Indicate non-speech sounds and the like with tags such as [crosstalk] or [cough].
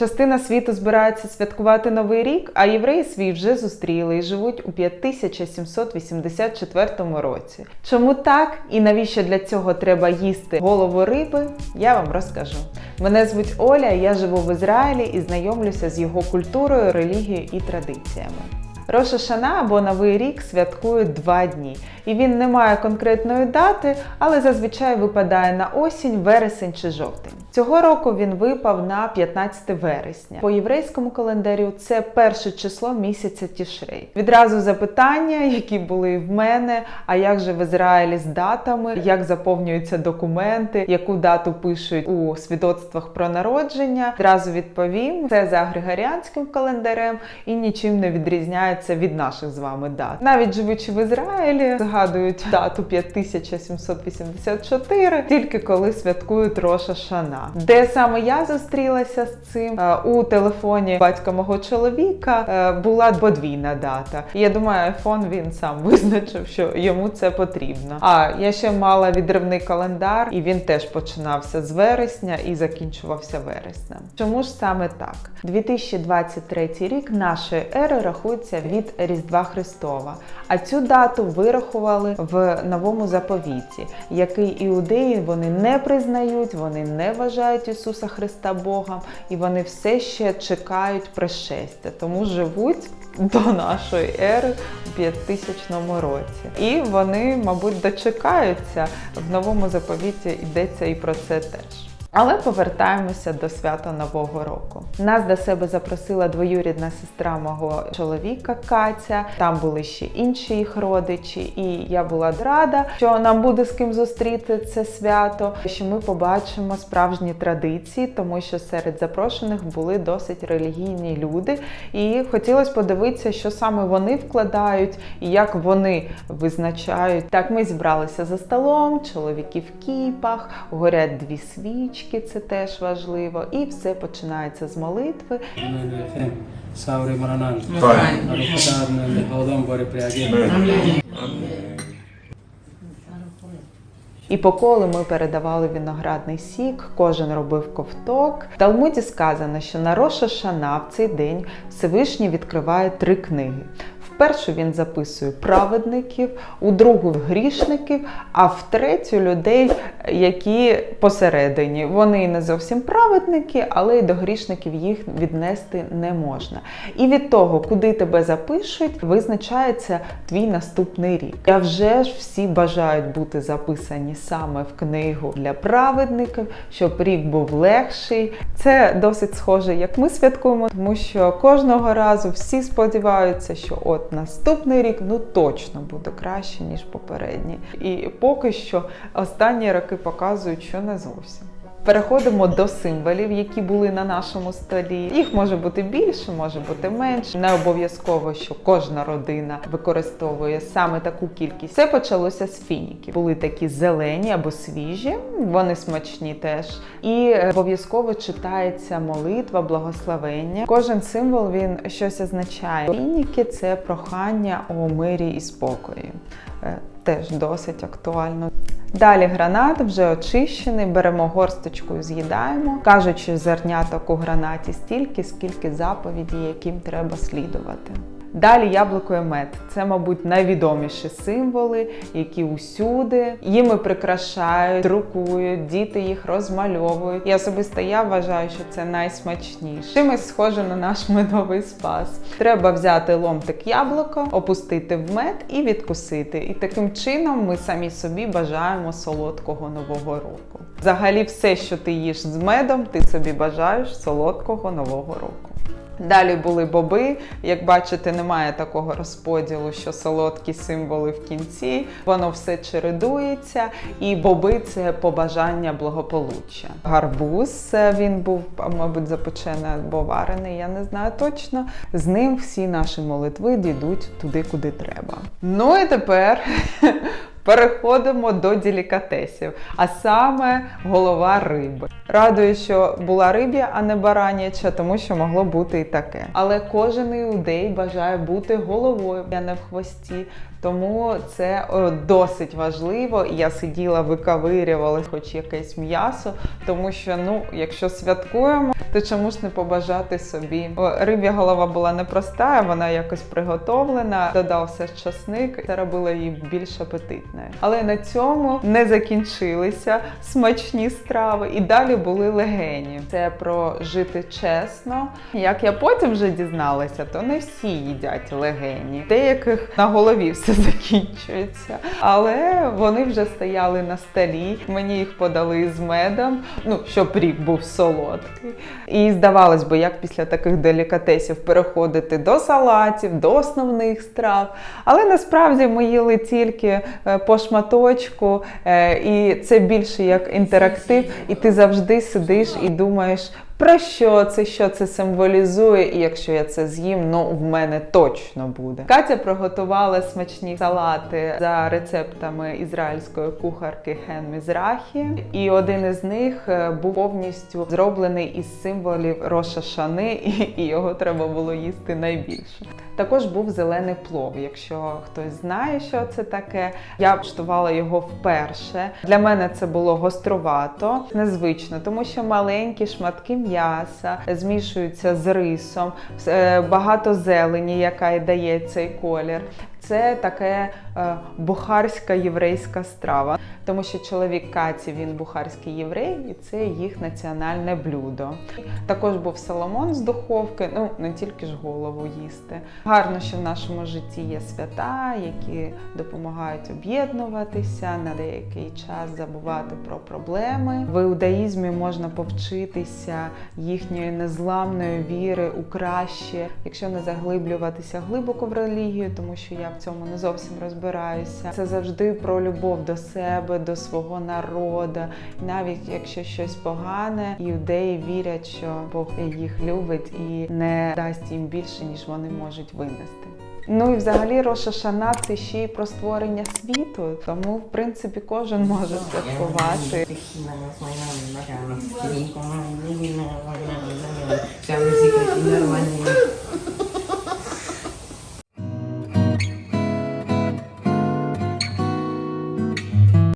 Частина світу збирається святкувати новий рік, а євреї свій вже зустріли і живуть у 5784 році. Чому так і навіщо для цього треба їсти голову риби? Я вам розкажу. Мене звуть Оля, я живу в Ізраїлі і знайомлюся з його культурою, релігією і традиціями. Роша Шана або Новий рік святкують два дні, і він не має конкретної дати, але зазвичай випадає на осінь, вересень чи жовтень. Цього року він випав на 15 вересня. По єврейському календарю це перше число місяця Тішрей. Відразу запитання, які були в мене. А як же в Ізраїлі з датами, як заповнюються документи, яку дату пишуть у свідоцтвах про народження? Одразу відповім: це за григоріанським календарем і нічим не відрізняється від наших з вами дат. Навіть живучи в Ізраїлі, згадують дату 5784, тільки коли святкують Роша Шана. Де саме я зустрілася з цим Е, у телефоні батька мого чоловіка е, була подвійна дата. Я думаю, iPhone він сам [laughs] визначив, що йому це потрібно. А я ще мала відривний календар, і він теж починався з вересня і закінчувався вереснем. Чому ж саме так? 2023 рік нашої ери рахується від Різдва Христова, а цю дату вирахували в новому заповіті, який іудеї вони не признають, вони не вважають Ісуса Христа Богом, і вони все ще чекають пришестя, тому живуть до нашої ери у 5000 році. І вони, мабуть, дочекаються в новому заповіті йдеться і про це теж. Але повертаємося до свята Нового року. Нас до себе запросила двоюрідна сестра мого чоловіка Катя. Там були ще інші їх родичі, і я була рада, що нам буде з ким зустріти це свято. Що ми побачимо справжні традиції, тому що серед запрошених були досить релігійні люди, і хотілося подивитися, що саме вони вкладають і як вони визначають. Так, ми зібралися за столом, чоловіки в кіпах, горять дві свічки. Це теж важливо, і все починається з молитви. І по колу ми передавали виноградний сік, кожен робив ковток. В Талмуді сказано, що на Роша в цей день Всевишній відкриває три книги. Першу він записує праведників, у другу грішників, а в третю людей, які посередині. Вони не зовсім праведники, але й до грішників їх віднести не можна. І від того, куди тебе запишуть, визначається твій наступний рік. А вже ж всі бажають бути записані саме в книгу для праведників, щоб рік був легший. Це досить схоже, як ми святкуємо, тому що кожного разу всі сподіваються, що от наступний рік ну точно буде краще ніж попередній. І поки що останні роки показують, що не зовсім. Переходимо до символів, які були на нашому столі. Їх може бути більше, може бути менше. Не обов'язково, що кожна родина використовує саме таку кількість. Все почалося з фініків. Були такі зелені або свіжі, вони смачні теж. І обов'язково читається молитва, благословення. Кожен символ він щось означає. Фініки це прохання о мирі і спокої. Теж досить актуально. Далі гранат вже очищений, беремо горсточку і з'їдаємо. Кажучи, зерняток у гранаті стільки, скільки заповіді, яким треба слідувати. Далі яблуко і мед. Це, мабуть, найвідоміші символи, які усюди. Їми прикрашають, друкують, діти їх розмальовують. І особисто я вважаю, що це найсмачніше. Чимось схоже на наш медовий спас. Треба взяти ломтик яблука, опустити в мед і відкусити. І таким чином ми самі собі бажаємо солодкого нового року. Взагалі, все, що ти їш з медом, ти собі бажаєш солодкого нового року. Далі були боби. Як бачите, немає такого розподілу, що солодкі символи в кінці. Воно все чередується, і боби це побажання благополуччя. Гарбуз е, він був, мабуть, запечений або варений, я не знаю точно. З ним всі наші молитви дійдуть туди, куди треба. Ну і тепер. Переходимо до делікатесів, а саме голова риби. Радую, що була риб'я, а не бараняча, тому що могло бути і таке. Але кожен іудей бажає бути головою, а не в хвості. Тому це досить важливо. Я сиділа, викавирювала хоч якесь м'ясо, тому що ну, якщо святкуємо, то чому ж не побажати собі? Риб'я голова була непроста, вона якось приготовлена, додався часник, це робило її більш апетитною. Але на цьому не закінчилися смачні страви, і далі були легені. Це про жити чесно. Як я потім вже дізналася, то не всі їдять легені. Деяких на голові все [laughs] закінчується. Але вони вже стояли на столі. Мені їх подали з медом, ну щоб рік був солодкий. І здавалось би, як після таких делікатесів переходити до салатів, до основних страв. Але насправді ми їли тільки е, по шматочку, е, і це більше як інтерактив, і ти завжди сидиш і думаєш. Про що це, що це символізує, і якщо я це з'їм, ну в мене точно буде. Катя приготувала смачні салати за рецептами ізраїльської кухарки Хен Мізрахі, і один із них е, був повністю зроблений із символів Роша Шани, і, [laughs] і його треба було їсти найбільше. Також був зелений плов. Якщо хтось знає, що це таке, я куштувала його вперше. Для мене це було гострувато, незвично, тому що маленькі шматки м'яса змішуються з рисом, е, багато зелені, яка й дає цей колір. Це таке е, бухарська єврейська страва, тому що чоловік Каті він бухарський єврей, і це їх національне блюдо. Також був соломон з духовки, ну не тільки ж голову їсти. Гарно, що в нашому житті є свята, які допомагають об'єднуватися на деякий час забувати про проблеми. В іудаїзмі можна повчитися їхньої незламної віри у краще, якщо не заглиблюватися глибоко в релігію, тому що я в цьому не зовсім розбираюся. Це завжди про любов до себе, до свого народу. Навіть якщо щось погане, іудеї вірять, що Бог їх любить і не дасть їм більше, ніж вони можуть винести. Ну і взагалі Роша Шана це ще й про створення світу, тому в принципі кожен може святкувати.